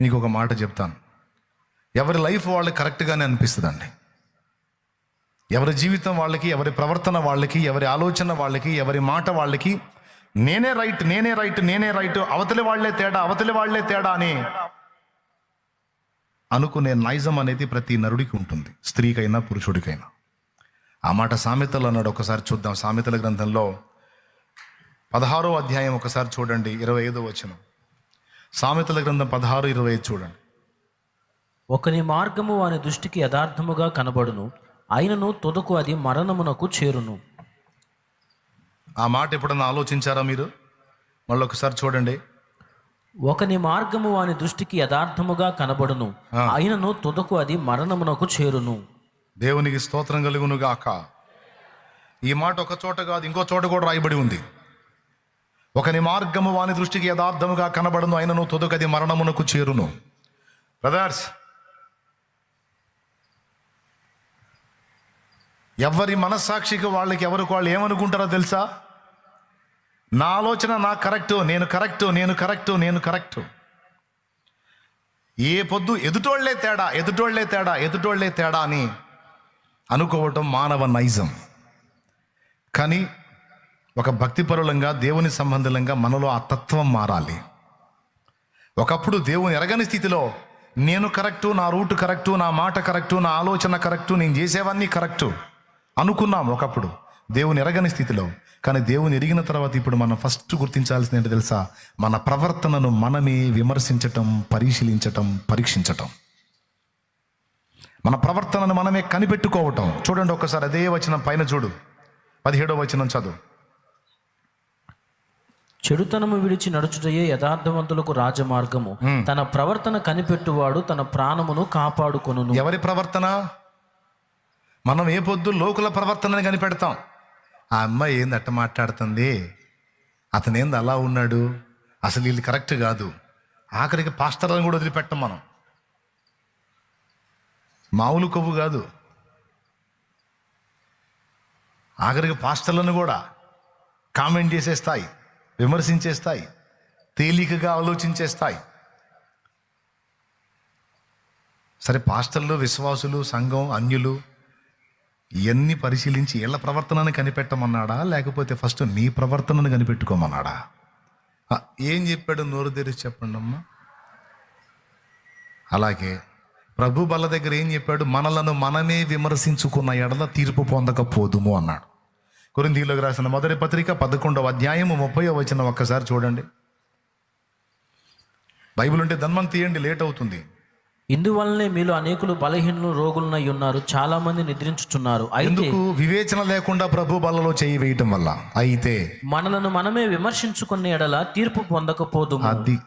నీకు ఒక మాట చెప్తాను. ఎవరి లైఫ్ వాళ్ళకి కరెక్ట్గానే అనిపిస్తుందండి. ఎవరి జీవితం వాళ్ళకి ఎవరి ప్రవర్తన వాళ్ళకి ఎవరి ఆలోచన వాళ్ళకి ఎవరి మాట వాళ్ళకి నేనే రైట్ నేనే రైట్ నేనే రైట్ అవతలి వాళ్ళే తేడా అవతలి వాళ్ళే తేడా అని అనుకునే నైజం అనేది ప్రతి నరుడికి ఉంటుంది స్త్రీకైనా పురుషుడికైనా. ఆ మాట సామెతలు అన్నాడు ఒకసారి చూద్దాం సామెతల గ్రంథంలో పదహారో అధ్యాయం ఒకసారి చూడండి ఇరవై ఐదో వచనం. సామెతల గ్రంథం పదహారు ఇరవై చూడండి. ఒకని మార్గము వాని దృష్టికి యథార్థముగా కనబడును అయినను తుదకు అది మరణమునకు చేరును. ఆ మాట ఎప్పుడన్నా ఆలోచించారా మీరు? మళ్ళీ ఒకసారి చూడండి. ఒకని మార్గము వాని దృష్టికి యథార్థముగా కనబడును అయినను తుదకు అది మరణమునకు చేరును. దేవునికి స్తోత్రం కలుగును గాక ఈ మాట ఒక చోట కాదు ఇంకో చోట కూడా రాయబడి ఉంది. ఒకని మార్గము వాని దృష్టికి యథార్థముగా కనబడను అయినను తొదకది మరణమునకు చేరును. బ్రదర్స్ ఎవరి మనస్సాక్షికి వాళ్ళకి ఎవరికి వాళ్ళు ఏమనుకుంటారో తెలుసా? నా ఆలోచన నా కరెక్టు నేను కరెక్టు నేను కరెక్టు నేను కరెక్టు. ఏ పొద్దు ఎదుటోళ్ళే తేడా ఎదుటోళ్ళే తేడా ఎదుటోళ్ళే తేడా అని అనుకోవటం మానవ నైజం. కానీ ఒక భక్తిపరులంగా దేవుని సంబంధంగా మనలో ఆ తత్వం మారాలి. ఒకప్పుడు దేవుని ఎరగని స్థితిలో నేను కరెక్టు నా రూట్ కరెక్టు నా మాట కరెక్టు నా ఆలోచన కరెక్టు నేను చేసేవన్నీ కరెక్టు అనుకున్నాం ఒకప్పుడు. దేవుని ఎరగని స్థితిలో. కానీ దేవుని ఎరిగిన తర్వాత ఇప్పుడు మనం ఫస్ట్ గుర్తించాల్సింది ఏంటో తెలుసా? మన ప్రవర్తనను మనమే విమర్శించటం పరిశీలించటం పరీక్షించటం. మన ప్రవర్తనను మనమే కనిపెట్టుకోవటం. చూడండి ఒక్కసారి అదే వచనం పైన చూడు. పదిహేడో వచనం చదువు. చెడుతనము విడిచి నడుచుటయే యథార్థవంతులకు రాజమార్గము. తన ప్రవర్తన కనిపెట్టువాడు తన ప్రాణమును కాపాడుకొనును. ఎవరి ప్రవర్తన? మనం ఏ పొద్దు లోకుల ప్రవర్తనని కనిపెడతాం. ఆ అమ్మాయి ఏంది అట్ట మాట్లాడుతుంది? అతను ఏంది అలా ఉన్నాడు? అసలు వీళ్ళు కరెక్ట్ కాదు. ఆఖరికి పాస్టర్లను కూడా వదిలిపెట్టం మనం. మామూలు కొవ్వు కాదు. ఆఖరికి పాస్టర్లను కూడా కామెంట్ చేసే స్థాయి. విమర్శించే స్థాయి తేలికగా ఆలోచించే స్థాయి. సరే పాస్టర్లు విశ్వాసులు సంఘం అన్యులు ఇవన్నీ పరిశీలించి వీళ్ళ ప్రవర్తనను కనిపెట్టమన్నాడా? లేకపోతే ఫస్ట్ నీ ప్రవర్తనను కనిపెట్టుకోమన్నాడా? ఏం చెప్పాడు నోరు తెరిచి చెప్పండి అమ్మా. అలాగే ప్రభు బల దగ్గర ఏం చెప్పాడు? మనలను మనమే విమర్శించుకున్న ఎడల తీర్పు పొందకపోదుము అన్నాడు. కొరిందీలోకి రాసిన మొదటి పత్రిక పదకొండవ అధ్యాయము ముప్పై వచ్చిన ఒక్కసారి చూడండి. బైబిల్ ఉంటే ధన్మం తీయండి లేట్ అవుతుంది. ఇందువల్లనే మీలో అనేకులు బలహీనులు రోగులనై ఉన్నారు. చాలా మంది నిద్రించుచున్నారు. అయితే ఎందుకు? వివేచన లేకుండా ప్రభు బల్లలో చేయి వేయటం వల్ల. అయితే మనలను మనమే విమర్శించుకునే ఎడల తీర్పు పొందకపోదు అది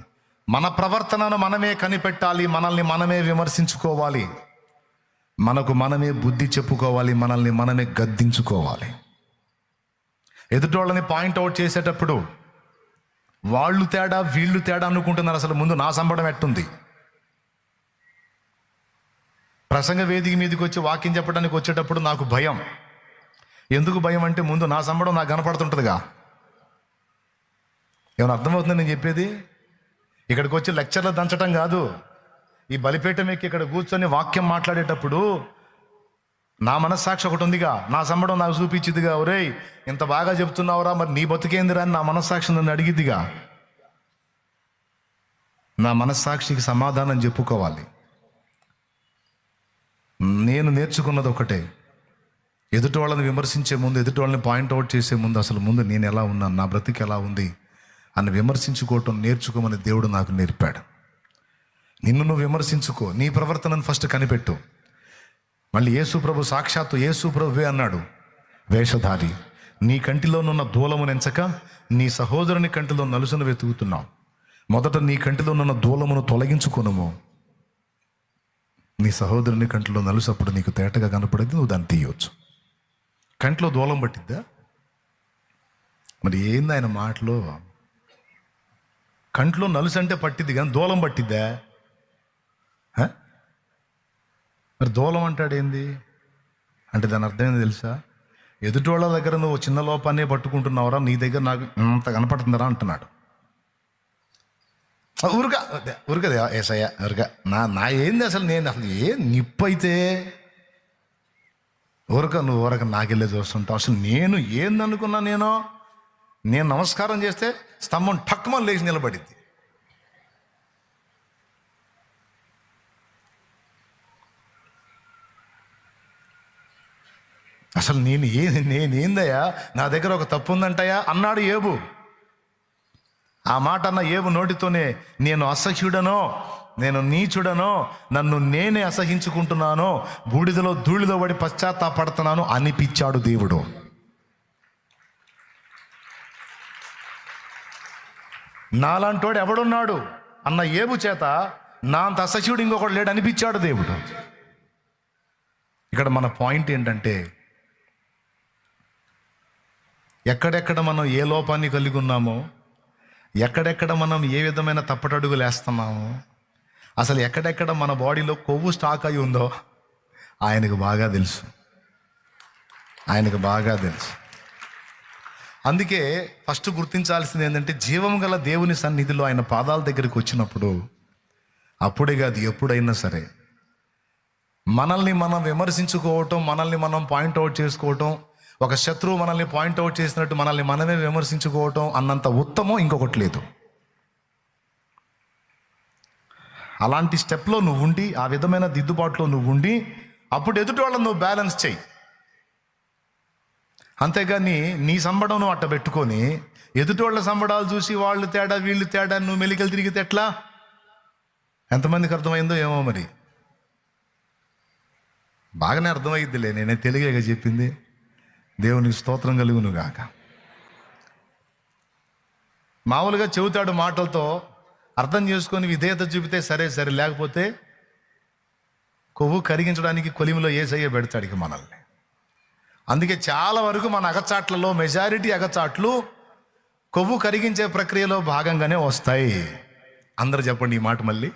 మన ప్రవర్తనను మనమే కనిపెట్టాలి మనల్ని మనమే విమర్శించుకోవాలి. మనకు మనమే బుద్ధి చెప్పుకోవాలి మనల్ని మనమే గద్దించుకోవాలి. ఎదుటోళ్ళని పాయింట్ అవుట్ చేసేటప్పుడు వాళ్ళు తేడా వీళ్ళు తేడా అనుకుంటున్నారు. అసలు ముందు నా సంబడం ఎట్టుంది? ప్రసంగ వేదిక మీదకి వచ్చి వాక్యం చెప్పడానికి వచ్చేటప్పుడు నాకు భయం. ఎందుకు భయం అంటే ముందు నా సంబడం నాకు కనపడుతుంటుందిగా. ఏమైనా అర్థమవుతుంది నేను చెప్పేది? ఇక్కడికి వచ్చి లెక్చర్లు దంచటం కాదు. ఈ బలిపేట ఎక్కి ఇక్కడ కూర్చొని వాక్యం మాట్లాడేటప్పుడు నా మనస్సాక్షి ఒకటి ఉందిగా. నా సంబడం నాకు చూపించిదిగా ఒరే ఇంత బాగా చెప్తున్నావురా మరి నీ బతుకేందిరా అని నా మనస్సాక్షి నన్ను అడిగిద్దిగా. నా మనస్సాక్షికి సమాధానం చెప్పుకోవాలి. నేను నేర్చుకున్నది ఒకటే. ఎదుటి వాళ్ళని విమర్శించే ముందు ఎదుటి వాళ్ళని పాయింట్ అవుట్ చేసే ముందు అసలు ముందు నేను ఎలా ఉన్నాను నా బ్రతికి ఎలా ఉంది అని విమర్శించుకోవటం నేర్చుకోమని దేవుడు నాకు నేర్పాడు. నిన్ను నువ్వు విమర్శించుకో. నీ ప్రవర్తనను ఫస్ట్ కనిపెట్టు. మళ్ళీ ఏసుప్రభు సాక్షాత్తు యేసు ప్రభువే అన్నాడు. వేషధారి నీ కంటిలోనున్న దూలము నెంచక నీ సహోదరుని కంటిలో నలుసును వెతుకుతున్నావు. మొదట నీ కంటిలోనున్న దూలమును తొలగించుకొనుము. నీ సహోదరుని కంటిలో నలుసు అప్పుడు నీకు తేటగా కనపడేది నువ్వు దాన్ని తీయవచ్చు కంట్లో దూలం పట్టిద్దా? మరి ఏంది ఆయన మాటలో? కంట్లో నలుసు అంటే పట్టిద్ది కానీ దూలం పట్టిద్దా? మరి దూలం అంటాడేంది అంటే దాని అర్థం ఏంది తెలుసా? ఎదుటి వాళ్ళ దగ్గర నువ్వు చిన్న లోపాన్నే పట్టుకుంటున్నావురా నీ దగ్గర నాకు అంత కనపడుతుందరా అంటున్నాడు. ఊరుగా ఊరుకదే ఏసయ్య ఊరుగా. నా నా ఏంది అసలు నేను అసలు ఏ నిప్పు అయితే ఊరక నువ్వు ఊరక నాకెళ్ళే చూస్తుంటావు. అసలు నేను ఏందనుకున్నా నేను? నేను నమస్కారం చేస్తే స్తంభం టక్కుమని లేచి నిలబడింది. అసలు నేను ఏ నేనేందయ్యా నా దగ్గర ఒక తప్పు ఉందంటయ్యా? అన్నాడు ఏబు. ఆ మాట అన్న ఏబు నోటితోనే నేను అసహ్యుడనో నేను నీచుడనో నన్ను నేనే అసహించుకుంటున్నానో బూడిదలో ధూళిలో పడి పశ్చాత్తాపడుతున్నాను అనిపించాడు దేవుడు. నాలాంటోడు ఎవడున్నాడు? అన్న ఏబు చేత నా అంత అసహ్యుడు ఇంకొకడు లేడు అనిపించాడు దేవుడు. ఇక్కడ మన పాయింట్ ఏంటంటే ఎక్కడెక్కడ మనం ఏ లోపాన్ని కలిగి ఉన్నామో ఎక్కడెక్కడ మనం ఏ విధమైన తప్పటడుగులు వేస్తున్నామో అసలు ఎక్కడెక్కడ మన బాడీలో కొవ్వు స్టాక్ అయి ఉందో ఆయనకు బాగా తెలుసు. ఆయనకు బాగా తెలుసు. అందుకే ఫస్ట్ గుర్తించాల్సింది ఏంటంటే జీవం గల దేవుని సన్నిధిలో ఆయన పాదాల దగ్గరికి వచ్చినప్పుడు అప్పుడే కాదు ఎప్పుడైనా సరే మనల్ని మనం విమర్శించుకోవటం మనల్ని మనం పాయింట్అవుట్ చేసుకోవటం ఒక శత్రువు మనల్ని పాయింట్అవుట్ చేసినట్టు మనల్ని మనమే విమర్శించుకోవటం అన్నంత ఉత్తమం ఇంకొకటి లేదు. అలాంటి స్టెప్లో నువ్వు ఉండి ఆ విధమైన దిద్దుబాటులో నువ్వు ఉండి అప్పుడు ఎదుటి వాళ్ళని నువ్వు బ్యాలెన్స్ చేయి. అంతేగాని నీ సంబడం నువ్వు అట్ట పెట్టుకొని ఎదుటి వాళ్ళ సంబడాలు చూసి వాళ్ళు తేడా వీళ్ళు తేడా నువ్వు మెలికలు తిరిగితే ఎట్లా? ఎంతమందికి అర్థమైందో ఏమో మరి. బాగానే అర్థమైద్దిలే నేనే తెలుగేగా చెప్పింది. దేవునికి స్తోత్రం కలుగును గాక మామూలుగా చెబుతాడు మాటలతో అర్థం చేసుకొని విధేయత చూపితే సరే సరే లేకపోతే కొవ్వు కరిగించడానికి కొలిమిలో ఏసయ్య పెడతాడు ఇక మనల్ని. అందుకే చాలా వరకు మన అగచాట్లలో మెజారిటీ అగచాట్లు కొవ్వు కరిగించే ప్రక్రియలో భాగంగానే వస్తాయి. అందరు చెప్పండి ఈ మాట మళ్ళీ.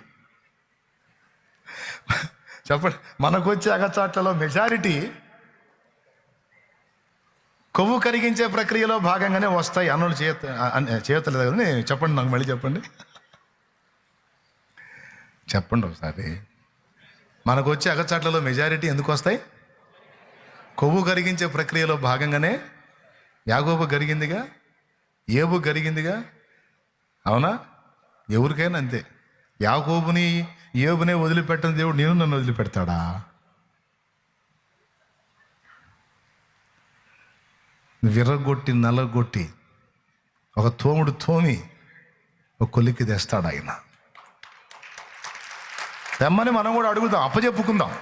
చెప్పండి మనకు వచ్చే అగచాట్లలో మెజారిటీ కొవ్వు కరిగించే ప్రక్రియలో భాగంగానే వస్తాయి. అన్నోళ్ళు చేత చేయతలేదు కదా చెప్పండి నాకు మళ్ళీ చెప్పండి. చెప్పండి ఒకసారి. మనకు వచ్చే అగచాట్లలో మెజారిటీ ఎందుకు వస్తాయి? కొవ్వు కరిగించే ప్రక్రియలో భాగంగానే యాగోబు గరిగిందిగా ఏబు గరిగిందిగా అవునా? ఎవరికైనా అంతే. యాకోబుని ఏబునే వదిలిపెట్టని దేవుడు నేను నన్ను వదిలిపెడతాడా? విరగొట్టి నలగొట్టి ఒక తోముడు తోమి ఒక కొలిక్కి తెస్తాడు ఆయన. తెమ్మని మనం కూడా అడుగుదాం అప్పచెప్పుకుందాం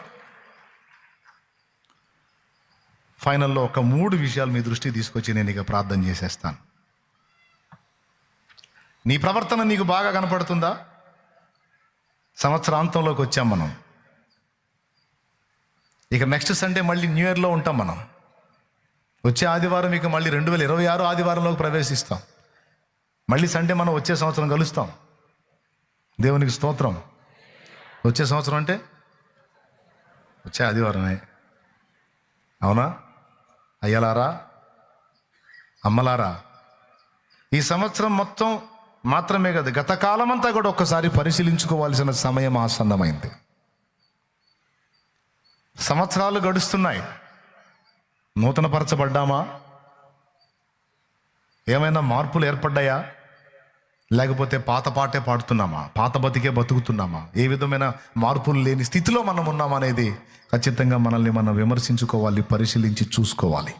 ఫైనల్లో ఒక మూడు విషయాలు మీ దృష్టి తీసుకొచ్చి నేను ఇక ప్రార్థన చేసేస్తాను. నీ ప్రవర్తన నీకు బాగా కనపడుతుందా? సంవత్సరాంతంలోకి వచ్చాం మనం. ఇక నెక్స్ట్ సండే మళ్ళీ న్యూ ఇయర్లో ఉంటాం మనం. వచ్చే ఆదివారం ఇక మళ్ళీ రెండు వేల ఇరవై ఆరు ఆదివారంలోకి ప్రవేశిస్తాం. మళ్ళీ సండే మనం వచ్చే సంవత్సరం కలుస్తాం. దేవునికి స్తోత్రం. వచ్చే సంవత్సరం అంటే? వచ్చే ఆదివారమే. అవునా? అయ్యలారా? అమ్మలారా? ఈ సంవత్సరం మొత్తం మాత్రమే కదా గత కాలమంతా కూడా ఒక్కసారి పరిశీలించుకోవాల్సిన సమయం ఆసన్నమైంది. సంవత్సరాలు గడుస్తున్నాయి. నూతనపరచబడ్డామా? ఏమైనా మార్పులు ఏర్పడ్డాయా? లేకపోతే పాత పాటే పాడుతున్నామా? పాత బతికే బతుకుతున్నామా? ఏ విధమైన మార్పులు లేని స్థితిలో మనం ఉన్నామా అనేది ఖచ్చితంగా మనల్ని మనం విమర్శించుకోవాలి పరిశీలించి చూసుకోవాలి.